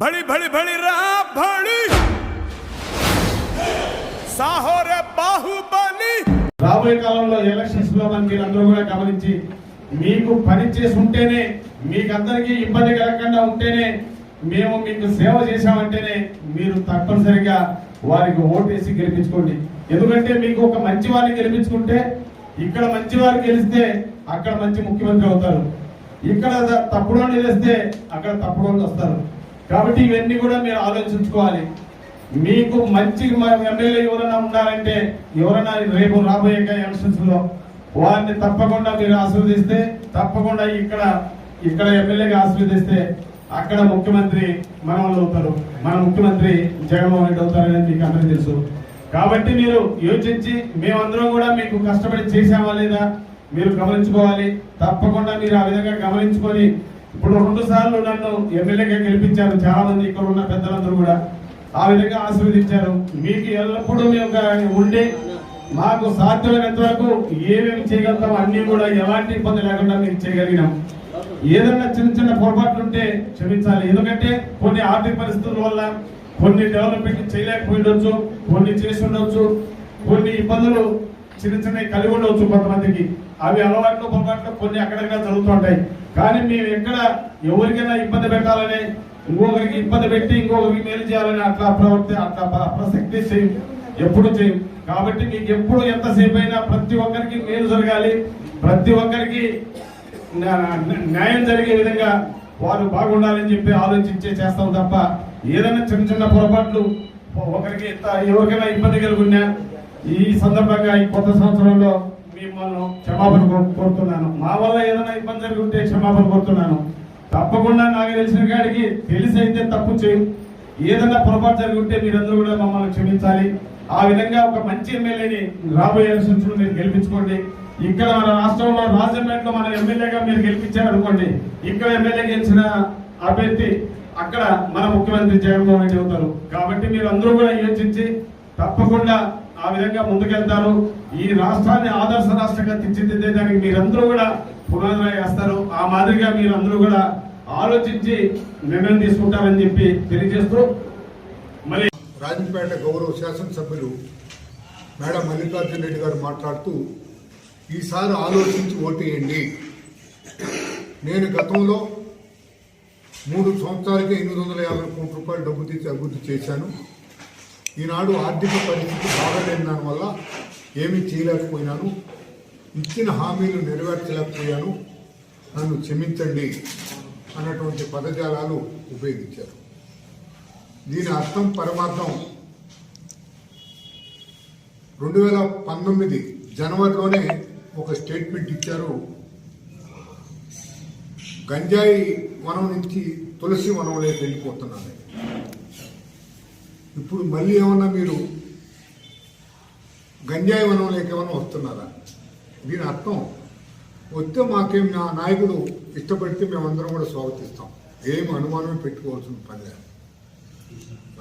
भड़ी भड़ी भड़ी रहा भड़ी साहो रे बाहुबली రాబోయే కాలంలో ఎలక్షన్స్ లో మనం మీరందరూ కూడా గమనించి మీకు పని చేసి ఉంటేనే మీకందరికీ ఇబ్బంది కలగకుండా ఉంటేనే మేము మీకు సేవ చేశామంటేనే మీరు తప్పనిసరిగా వారికి ఓటేసి గెలిపించుకోండి ఎందుకంటే మీకు ఒక మంచి వారిని గెలిపించుకుంటే ఇక్కడ మంచి వారు గెలిస్తే అక్కడ మంచి ముఖ్యమంత్రి అవుతారు ఇక్కడ ద- తప్పుడోళ్ళు గెలిస్తే అక్కడ తప్పుడోళ్ళు వస్తారు కాబట్టి ఇవన్నీ కూడా మీరు ఆలోచించుకోవాలి. మీకు మంచి ఎమ్మెల్యే ఎవరైనా ఉండాలంటే ఎవరైనా రేపు రాబోయే ఎలక్షన్స్లో వారిని తప్పకుండా మీరు ఆశీర్వదిస్తే తప్పకుండా ఇక్కడ ఇక్కడ ఎమ్మెల్యేగా ఆశీర్వదిస్తే అక్కడ ముఖ్యమంత్రి మన అవుతారు. మన ముఖ్యమంత్రి జగన్మోహన్ రెడ్డి అవుతారని మీకు అందరికీ తెలుసు. కాబట్టి మీరు యోచించి మేమందరం కూడా మీకు కష్టపడి చేసామా లేదా మీరు గమనించుకోవాలి. తప్పకుండా మీరు ఆ విధంగా గమనించుకొని ఇప్పుడు రెండు సార్లు నన్ను ఎమ్మెల్యేగా గెలిపించారు. చాలా మంది ఇక్కడ ఉన్న పెద్దలందరూ కూడా ఆ విధంగా ఆశీర్వదించారు. మీకు ఎల్లప్పుడూ మేము ఉండి మాకు సాధ్యమైనంత వరకు ఏమేమి చేయగలుగుతాం అన్ని కూడా ఎలాంటి ఇబ్బంది లేకుండా మీకు చేయగలిగినాం. ఏదైనా చిన్న చిన్న పొరపాట్లు ఉంటే క్షమించాలి. ఎందుకంటే కొన్ని ఆర్థిక పరిస్థితుల వల్ల కొన్ని డెవలప్మెంట్ చేయలేకపోయిండొచ్చు కొన్ని చేసి ఉండొచ్చు కొన్ని ఇబ్బందులు చిన్న చిన్న కలిగి ఉండవచ్చు కొంతమందికి. అవి అలవాట్లు పొరపాట్లు కొన్ని అక్కడక్కడ జరుగుతుంటాయి కానీ మేము ఎక్కడ ఎవరికైనా ఇబ్బంది పెట్టాలని ఇంకొకరికి ఇబ్బంది పెట్టి ఇంకొకరికి మేలు చేయాలని అట్లా ప్రవర్తి అట్లా ప్ర- ప్రసక్తి చేయం ఎప్పుడు చేయం కాబట్టి మీకు ఎప్పుడు ఎంతసేపు అయినా ప్రతి ఒక్కరికి మేలు జరగాలి. ప్రతి ఒక్కరికి న్యాయం జరిగే విధంగా వారు బాగుండాలని చెప్పి ఆలోచించే చేస్తాం తప్ప ఏదైనా చిన్న చిన్న పొరపాట్లు ఒకరికి ఎవరికైనా ఇబ్బంది కలుగున్నా ఈ సందర్భంగా ఈ కొత్త సంవత్సరంలో వాళ్ళను క్షమాపణ కోరుతున్నాను. మా వల్ల ఏదైనా ఇబ్బంది జరిగి ఉంటే క్షమాపణ కోరుతున్నాను. తప్పకుండా నాకు తెలిసిన కాడికి తెలిసి అయితే తప్పు చేయం. ఏదైనా పొరపాటు జరిగి ఉంటే మీరందరూ కూడా మమ్మల్ని క్షమించాలి. ఆ విధంగా ఒక మంచి ఎమ్మెల్యేని రాబోయే సూచనలు మీరు గెలిపించుకోండి. ఇక్కడ మన రాష్ట్రంలో రాజమండ్రిలో మన ఎమ్మెల్యేగా మీరు గెలిపించారు అనుకోండి ఇక్కడ ఎమ్మెల్యే గెలిచిన అభ్యర్థి అక్కడ మన ముఖ్యమంత్రి జగన్మోహన్ రెడ్డి అవుతారు. కాబట్టి మీరు అందరూ కూడా యోచించి తప్పకుండా ఆ విధంగా ముందుకెళ్తారు. ఈ రాష్ట్రాన్ని ఆదర్శ రాష్ట్రంగా తీర్చిదిద్దేదానికి మీరందరూ కూడా పునాదులు వేస్తారు. ఆ మాదిరిగా మీరందరూ కూడా ఆలోచించి నిర్ణయం తీసుకుంటారని చెప్పి తెలియజేస్తూ మళ్ళీ రాజంపేట గౌరవ శాసనసభ్యులు మేడం మల్లికార్జున రెడ్డి గారు మాట్లాడుతూ ఈసారి ఆలోచించి ఓటేయండి నేను గతంలో మూడు సంవత్సరాలకే ఎనిమిది వందల యాభై కోట్ల రూపాయలు డబ్బు తీసి అభివృద్ధి చేశాను. ఈనాడు ఆర్థిక పరిస్థితి బాగలేని దానివల్ల ఏమీ చేయలేకపోయినాను? ఇచ్చిన హామీలు నెరవేర్చలేకపోయాను. నన్ను క్షమించండి అన్నటువంటి పదజాలాలు ఉపయోగించారు. దీని అర్థం పరమార్థం. రెండు వేల పంతొమ్మిది జనవరిలోనే ఒక స్టేట్మెంట్ ఇచ్చారు. గంజాయి వనం నుంచి తులసి వనంలోకి వెళ్ళిపోతున్నాను ఇప్పుడు మళ్ళీ ఏమన్నా మీరు గంజాయి వనం ఏమైనా వస్తున్నారా? దీని అర్థం వస్తే మాకేం నా నాయకుడు ఇష్టపడితే మేమందరం కూడా స్వాగతిస్తాం. ఏం అనుమానమే పెట్టుకోవాల్సిన పని లేదు.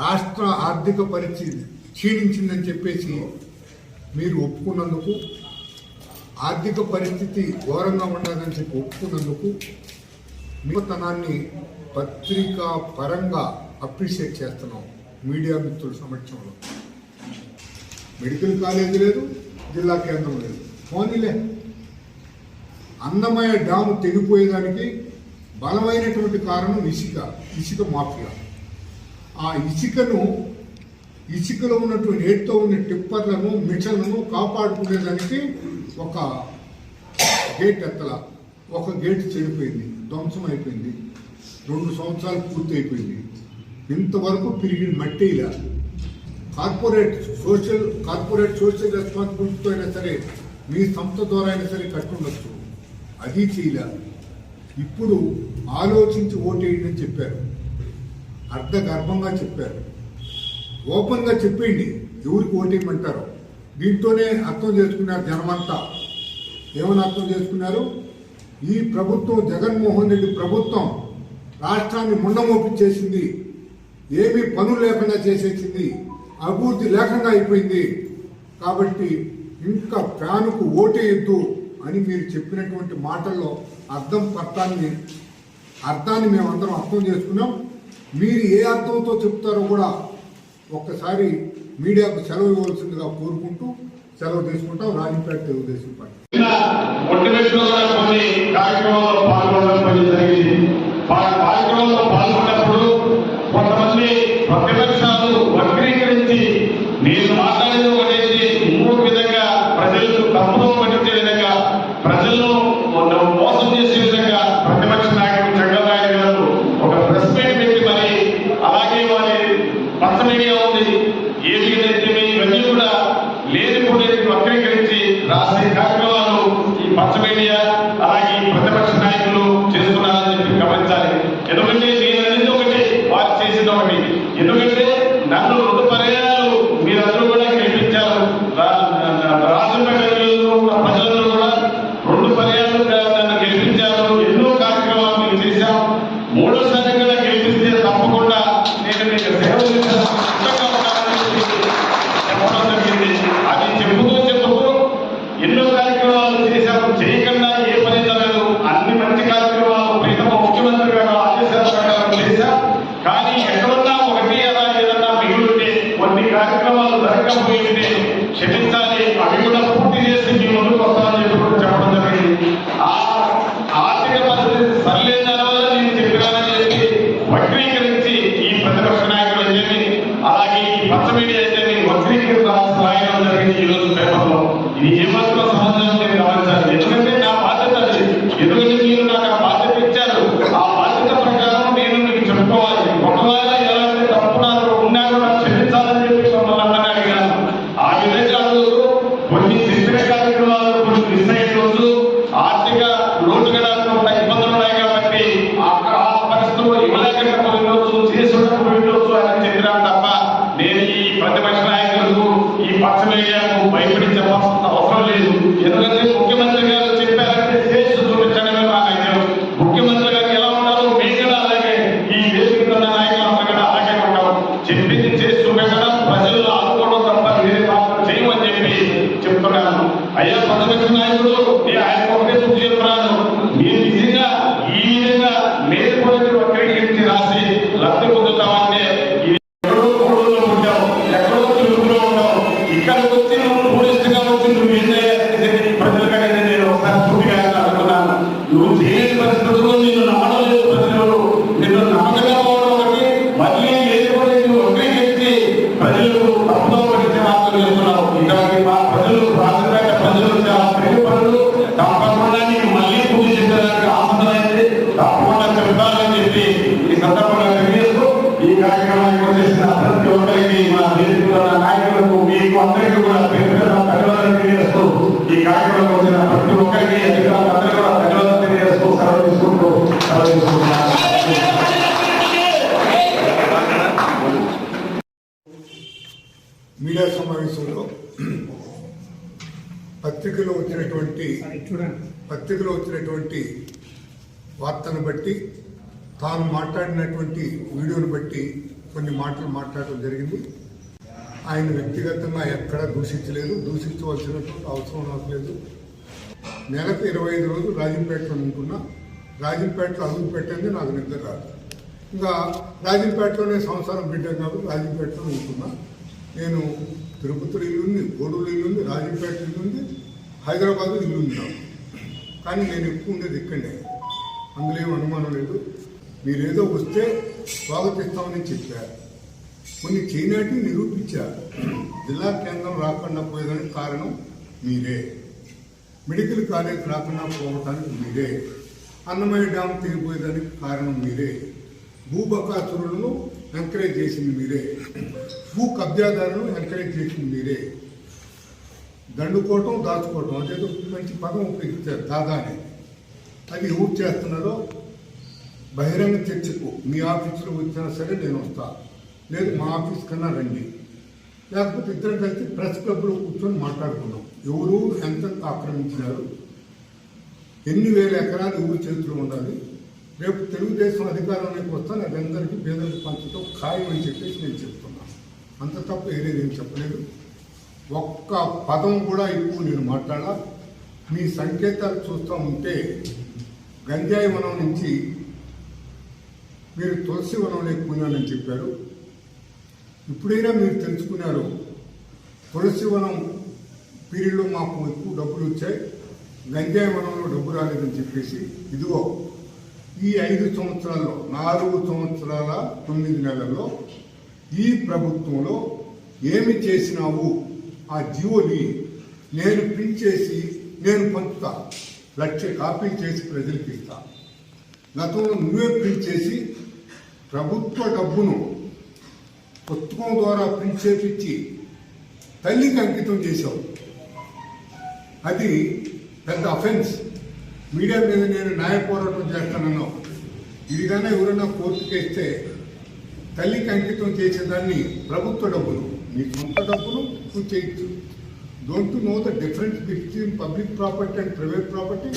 రాష్ట్ర ఆర్థిక పరిస్థితి క్షీణించిందని చెప్పేసి మీరు ఒప్పుకున్నందుకు ఆర్థిక పరిస్థితి ఘోరంగా ఉండదని చెప్పి ఒప్పుకున్నందుకు నిమతనాన్ని పత్రికా పరంగా అప్రిషియేట్ చేస్తున్నాం మీడియా మిత్రుల సమక్షంలో. మెడికల్ కాలేజ్ లేదు జిల్లా కేంద్రం లేదు. పోనీలే. అన్నమయ్య డ్యాము తెగిపోయేదానికి బలమైనటువంటి కారణం ఇసుక ఇసుక మాఫియా. ఆ ఇసుకను ఇసుకలో ఉన్నటువంటి ఏటుతో ఉన్న టిప్పర్లను మిషన్లను కాపాడుకునేదానికి ఒక గేట్ ఎత్తల. ఒక గేట్ చెడిపోయింది ధ్వంసం అయిపోయింది. రెండు సంవత్సరాలు పూర్తి అయిపోయింది ఇంతవరకు పెరిగిన మట్టి ఇలా. కార్పొరేట్ సోషల్ కార్పొరేట్ సోషల్ రెస్పాన్సిబిలిటీతో అయినా సరే మీ సంస్థ ద్వారా అయినా సరే కట్టుకుండొచ్చు అది చేయలే. ఇప్పుడు ఆలోచించి ఓటేయండి అని చెప్పారు. అర్ధగర్భంగా చెప్పారు. ఓపెన్గా చెప్పేయండి. ఎవరికి ఓటేయమంటారు. దీంతోనే అర్థం చేసుకున్నారు జనమంతా. ఏమని అర్థం చేసుకున్నారు? ఈ ప్రభుత్వం జగన్మోహన్ రెడ్డి ప్రభుత్వం రాష్ట్రాన్ని ముండమోపించేసింది. ఏమీ పనులు లేకుండా చేసేసింది. అభివృద్ధి లేకుండా అయిపోయింది. కాబట్టి ఇంకా ఫ్యానుకు ఓటేయద్దు అని మీరు చెప్పినటువంటి మాటల్లో అర్థం పర్థాన్ని అర్థాన్ని మేమందరం అర్థం చేసుకున్నాం. మీరు ఏ అర్థంతో చెప్తారో కూడా ఒక్కసారి మీడియాకు సెలవు ఇవ్వాల్సిందిగా కోరుకుంటూ సెలవు తీసుకుంటాం. రాజంపేట తెలుగుదేశం పార్టీ. కొన్ని శిక్షణ కార్యక్రమాలు కొన్ని మిస్ అయిన రోజు ఆర్థిక లోటు కూడా ఉన్న ఇబ్బందులు ఉన్నాయి కాబట్టి ఆ- ఆ పరిస్థితుల్లో ఇవ్వలేకపోయిన రోజు చేసి ఉండకపోయిన రోజు అని చెప్పినాను తప్ప నేను ఈ ప్రతిపక్ష నాయకులకు ఈ పక్ష మీడియాకు భయపడి చెప్పాల్సిన అవసరం లేదు ఎందుకంటే ముఖ్యమంత్రి గారు చెప్పారంటే చేసి చూపించడమే మా నైజం ముఖ్యమంత్రి గారు ఎలా ఉన్నారో మేము కూడా అలాగే ఈ వేదిక మీద ఉన్న నాయకులందరూ కూడా అలాగే ఉంటాం చెప్పింది చేసి చూపించడం ప్రజలు ఆదుకోవడం తప్ప వేరే మాత్రం చేయమని చెప్పి చెప్తున్నాను అయ్యా ప్రతిపక్ష నాయకుడు. సమావేశంలో పత్రికలో వచ్చినటువంటి పత్రికలో వచ్చినటువంటి వార్తను బట్టి తాను మాట్లాడినటువంటి వీడియోను బట్టి కొన్ని మాటలు మాట్లాడడం జరిగింది. ఆయన వ్యక్తిగతంగా ఎక్కడా దూషించలేదు. దూషించవలసినటువంటి అవసరం నాకు లేదు. నెలకు ఇరవై ఐదు రోజులు రాజంపేటలో ఉంటున్నా. రాజంపేటలో అదుపు పెట్టింది నాకు నిద్ర రాదు. ఇంకా రాజంపేటలోనే సంవత్సరం బిడ్డ కాబట్టి రాజంపేటలో ఉంటున్నా. నేను తిరుపతిలో ఇల్లు ఉంది గోడూరు ఇల్లు ఉంది రాజంపేట ఇల్లు ఉంది హైదరాబాద్లో ఇల్లు ఉంది నాకు. కానీ నేను ఎక్కువ ఉండేది ఇక్కడే అందులో ఏం అనుమానం లేదు. మీరేదో వస్తే స్వాగతిస్తామని చెప్పారు కొన్ని చేయనాటి నిరూపించారు జిల్లా కేంద్రం రాకుండా పోయేదానికి కారణం మీరే. మెడికల్ కాలేజ్ రాకుండా పోవటానికి మీరే. అన్నమయ్య డ్యామ్ తెగిపోయేదానికి కారణం మీరే. భూబకాసురులను ఎంకరేజ్ చేసింది మీరే. భూ కబ్జాదారులను ఎంకరేజ్ చేసింది మీరే. దండుకోవటం దాచుకోవటం. అదేదో మంచి పదం ఉపయోగించారు దాదా అనేది అది ఎవరు చేస్తున్నారో బహిరంగ చర్చకు. మీ ఆఫీసులో వచ్చినా సరే నేను వస్తా. లేదు మా ఆఫీస్ కన్నా రండి. లేకపోతే ఇద్దరం కలిసి ప్రెస్ క్లబ్లో కూర్చొని మాట్లాడుకున్నాం ఎవరు ఎంత ఆక్రమించినారు? ఎన్ని వేల ఎకరాలు ఎవరు చేతిలో ఉండాలి? రేపు తెలుగుదేశం అధికారంలోకి వస్తే అది అందరికీ పేదలకు పంచడం ఖాయం అని చెప్పేసి నేను చెప్తున్నాను అంత తప్ప ఏదే నేను చెప్పలేదు. ఒక్క పదం కూడా ఎక్కువ నేను మాట్లాడా మీ సంకేతాలు చూస్తూ ఉంటే గంజాయి వనం నుంచి మీరు తులసి వనంలోకి పోయినానని చెప్పారు. ఇప్పుడైనా మీరు తెలుసుకున్నారు తులసి వనం పీరియడ్లో మాకు ఎక్కువ డబ్బులు వచ్చాయి గంజాయి వనంలో డబ్బు రాలేదని చెప్పేసి. ఇదిగో ఈ ఐదు సంవత్సరాల్లో నాలుగు సంవత్సరాల తొమ్మిది నెలల్లో ఈ ప్రభుత్వంలో ఏమి చేసినావు? ఆ జీవోని నేను ప్రింట్ చేసి నేను పంచుతా. లక్ష కాపీలు చేసి ప్రజలకు ఇస్తా. గతంలో నువ్వే ప్రింట్ చేసి ప్రభుత్వ డబ్బును పుస్తకం ద్వారా ప్రింట్ చేపించి తల్లికి అంకితం చేశావు. అది పెద్ద అఫెన్స్ మీడియా మీద నేను న్యాయ పోరాటం చేస్తానన్నావు. ఇది కానీ ఎవరైనా కోర్టుకి వేస్తే తల్లికి అంకితం చేసేదాన్ని ప్రభుత్వ డబ్బులు. మీ సొంత డబ్బులు నువ్వు చేయొచ్చు don't know the difference between public property and private property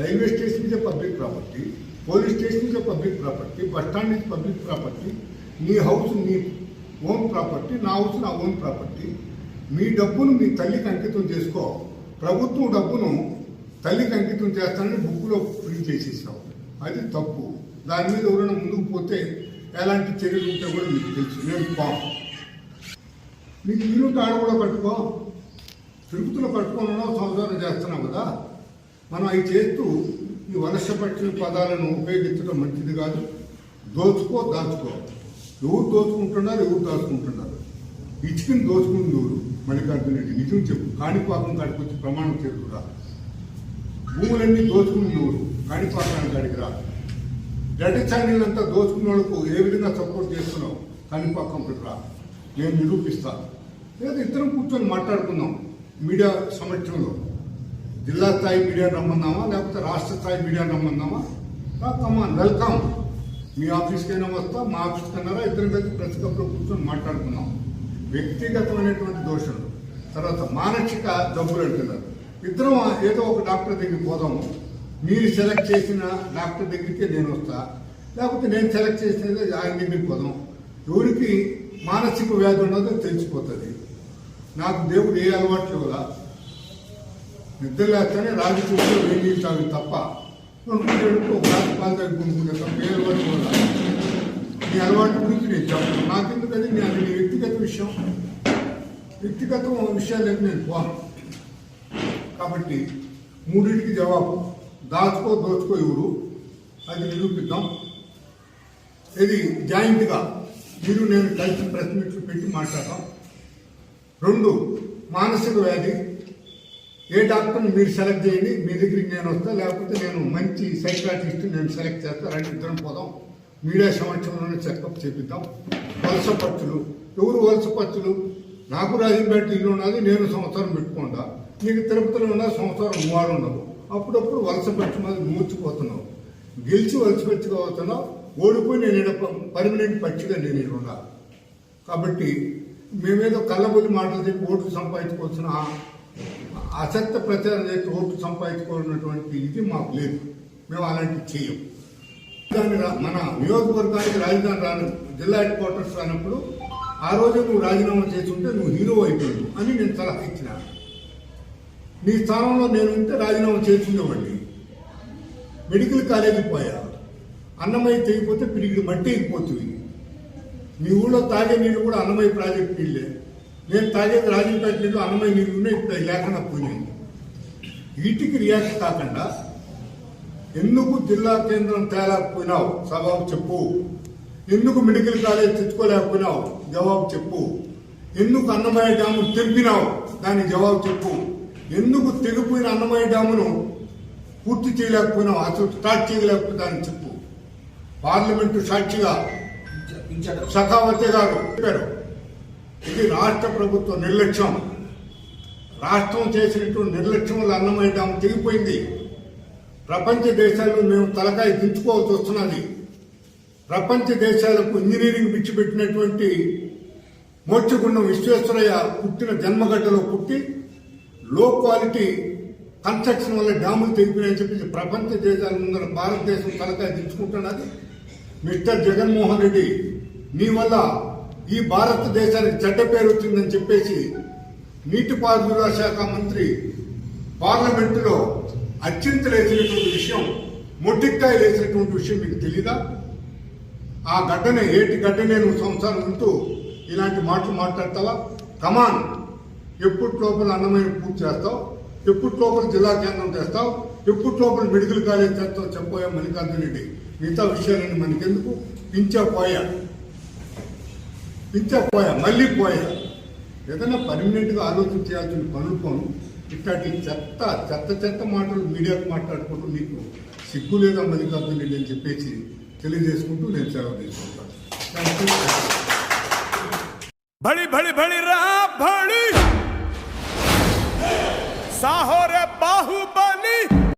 railway station is public property police station is public property bus stand is public property నీ హౌస్ నీ ఓన్ ప్రాపర్టీ నా హౌస్ నా ఓన్ ప్రాపర్టీ మీ డబ్బును మీ తల్లికి అంకితం చేసుకో. ప్రభుత్వం డబ్బును తల్లికి అంకితం చేస్తానని బుక్లో ప్రింట్ చేసేసాము అది తప్పు. దాని మీద ఎవరైనా ముందుకు పోతే ఎలాంటి చర్యలు ఉంటే కూడా మీకు తెలుసు. నేను పాపం. నీకు ఇల్లు ఆడ కూడా కట్టుకో. తిరుపతిలో కట్టుకోవడంలో సంసారం చేస్తున్నాం కదా. మనం అవి చేస్తూ ఈ వలసపట్టిన పదాలను ఉపయోగించడం మంచిది కాదు. దోచుకో దాచుకో. ఎవరు దోచుకుంటున్నారు ఎవరు దాచుకుంటున్నారు? ఇచ్చుకుని దోచుకుని ఎవరు? మల్లికార్జున రెడ్డి. నిజం చెప్పు. కాణిపాకం కాడికి వచ్చి ప్రమాణం చేరుకురా భూములన్నీ దోచుకుని ఎవరు? కాణిపాకానికి కాడికి రా. రెడ్డి ఛానల్ అంతా దోచుకున్న వాళ్ళకు ఏ విధంగా సపోర్ట్ చేస్తున్నావు? కాణిపాకం రా. నేను నిరూపిస్తా. లేదా ఇద్దరం కూర్చొని మాట్లాడుకుందాం మీడియా సమక్షంలో. జిల్లా స్థాయి మీడియా రమ్మన్నామా లేకపోతే రాష్ట్ర స్థాయి మీడియా రమ్మన్నామా కమాన్ వెల్కమ్ మీ ఆఫీస్కైనా వస్తా మా ఆఫీస్కైనా ఇద్దరం కలిసి ప్రెస్ క్లబ్లో కూర్చొని మాట్లాడుకుందాం. వ్యక్తిగతమైనటువంటి దోషులు తర్వాత మానసిక జబ్బులు అంటున్నారు. ఇద్దరం ఏదో ఒక డాక్టర్ దగ్గరికి పోదాము మీరు సెలెక్ట్ చేసిన డాక్టర్ దగ్గరికే నేను వస్తా. లేకపోతే నేను సెలెక్ట్ చేసినది ఆయన దగ్గరికి పోదాం. ఎవరికి మానసిక వ్యాధి ఉన్నదో తెలిసిపోతుంది. నాకు దేవుడు ఏ అలవాట్లు కదా నిద్ర లేకపోతే రాగి చూస్తే వేడి తాగు తప్ప. కొనుక్కుంటే ఒక పాలు తప్ప ఏ అలవాటు కూడా నీ అలవాటు గురించి నేను చెప్పను. నాకెందుకని నేను వ్యక్తిగత విషయం. వ్యక్తిగత విషయాలకు నేను పోను. కాబట్టి మూడింటికి జవాబు దాచుకో దోచుకో ఎవరు? అది నిరూపిద్దాం. ఇది జాయింట్గా మీరు నేను కలిసి ప్రెస్ మీట్లు పెట్టి మాట్లాడతాం. రెండు మానసిక వ్యాధి. ఏ డాక్టర్ని మీరు సెలెక్ట్ చేయండి మీ దగ్గరికి నేను వస్తా లేకపోతే నేను మంచి సైకాట్రిస్ట్ నేను సెలెక్ట్ చేస్తా రెండు ఇద్దరం పోదాం. మీడియా సమక్షంలోనే చెకప్ చేపిద్దాం. వలస పచ్చులు ఎవరు వలస పచ్చులు నాకు రాజంపేట ఇల్లు ఉన్నది నేను సంవత్సరం పెట్టుకుంటా నీకు తిరుపతిలో ఉన్న సంవత్సరం మూడు ఉండవు అప్పుడప్పుడు వలస పచ్చి మీద మూర్చిపోతున్నావు. గెలిచి వలస అవుతున్నావు. ఓడిపోయి నేను పర్మనెంట్ పచ్చిగా నేను ఉన్నా. కాబట్టి మేమేదో కళ్ళబొల్లి మాటలు చెప్పి ఓట్లు సంపాదించుకోవాల్సిన అసత్య ప్రచారం చేసి ఓట్లు సంపాదించుకోవాలన్నటువంటి ఇది మాకు లేదు. మేము అలాంటివి చేయం. దాని రా- మన నియోజకవర్గానికి రాజధాని రాను జిల్లా హెడ్ క్వార్టర్స్ రానప్పుడు ఆ రోజు నువ్వు రాజీనామా చేసి ఉంటే నువ్వు హీరో అయిపోయావు అని నేను సలహా ఇచ్చినాను నీ స్థానంలో నేను ఉంటే రాజీనామా చేసి మెడికల్ కాలేజీకి పోయా. అన్నమయ్య తెగిపోతే పిరిగిడి మట్టి ఎగిపోతుంది మీ ఊళ్ళో తాగే నీళ్ళు కూడా అన్నమయ్య ప్రాజెక్ట్ నీళ్ళే. నేను తాగేది రాజీవ్పేట నీళ్ళు అన్నమయ్య నీళ్ళు ఉన్నాయి ఇప్పుడు లేకుండా పోయింది వీటికి రియాక్ట్ కాకుండా ఎందుకు జిల్లా కేంద్రం తేలేకపోయినావు? సవాబు చెప్పు. ఎందుకు మెడికల్ కాలేజ్ తెచ్చుకోలేకపోయినావు? జవాబు చెప్పు. ఎందుకు అన్నమయ్య డ్యాము తెంపినావు దానికి జవాబు చెప్పు. ఎందుకు తెగిపోయిన అన్నమయ్య డ్యామును పూర్తి చేయలేకపోయినావు? అసలు స్టార్ట్ చేయలేకపోతే అని చెప్పు. పార్లమెంటు సాక్షిగా సఖావతి గారు చెప్పారు. ఇది రాష్ట్ర ప్రభుత్వ నిర్లక్ష్యం. రాష్ట్రం చేసినటువంటి నిర్లక్ష్యం వల్ల అన్నమయ్య డ్యాము తెగిపోయింది. ప్రపంచ దేశాల్లో మేము తలకాయ దించుకోవాల్సి వస్తున్నది. ప్రపంచ దేశాలకు ఇంజనీరింగ్ పిచ్చిపెట్టినటువంటి మోక్షగుండం విశ్వేశ్వరయ్య పుట్టిన జన్మగడ్డలో పుట్టి లో క్వాలిటీ కన్స్ట్రక్షన్ వల్ల డ్యాములు తెగిపోయాయని చెప్పేసి ప్రపంచ దేశాల ముందర భారతదేశం తలకాయ దించుకుంటున్నది. మిస్టర్ జగన్మోహన్ రెడ్డి నీ వల్ల ఈ భారతదేశానికి చెడ్డ పేరు వచ్చిందని చెప్పేసి నీటిపారుదల శాఖ మంత్రి పార్లమెంటులో అత్యంత లేచినటువంటి విషయం మొట్టిక్కాయ లేచినటువంటి విషయం మీకు తెలీదా? ఆ గడ్డనే ఏటి గడ్డనే నువ్వు సంవత్సరాలు ఉంటూ ఇలాంటి మాటలు మాట్లాడతావా? కమాన్ ఎప్పుడు లోపల అన్నమయ్య పూర్తి చేస్తావు? ఎప్పుడు లోపల జిల్లా కేంద్రం చేస్తావు? ఎప్పుడు లోపల మెడికల్ కాలేజ్ చేస్తావు? చెప్పోయా మల్లికార్జున రెడ్డి. మిగతా విషయాలన్నీ మనకెందుకు? పించా పోయా. పించా పోయా. మళ్ళీ పోయా. ఏదైనా పర్మినెంట్గా ఆలోచన చేయాల్సిన పనులు పోను. ఇట్లాంటి చెత్త చెత్త చెత్త మాటలు మీడియాకు మాట్లాడుకుంటూ నీకు సిగ్గు లేదా మల్లికార్జున రెడ్డి అని చెప్పేసి తెలియజేసుకుంటూ నేను సెలవు తీసుకుంటాను. బడి బడి బడి రా బడి साहोर बाहुबली।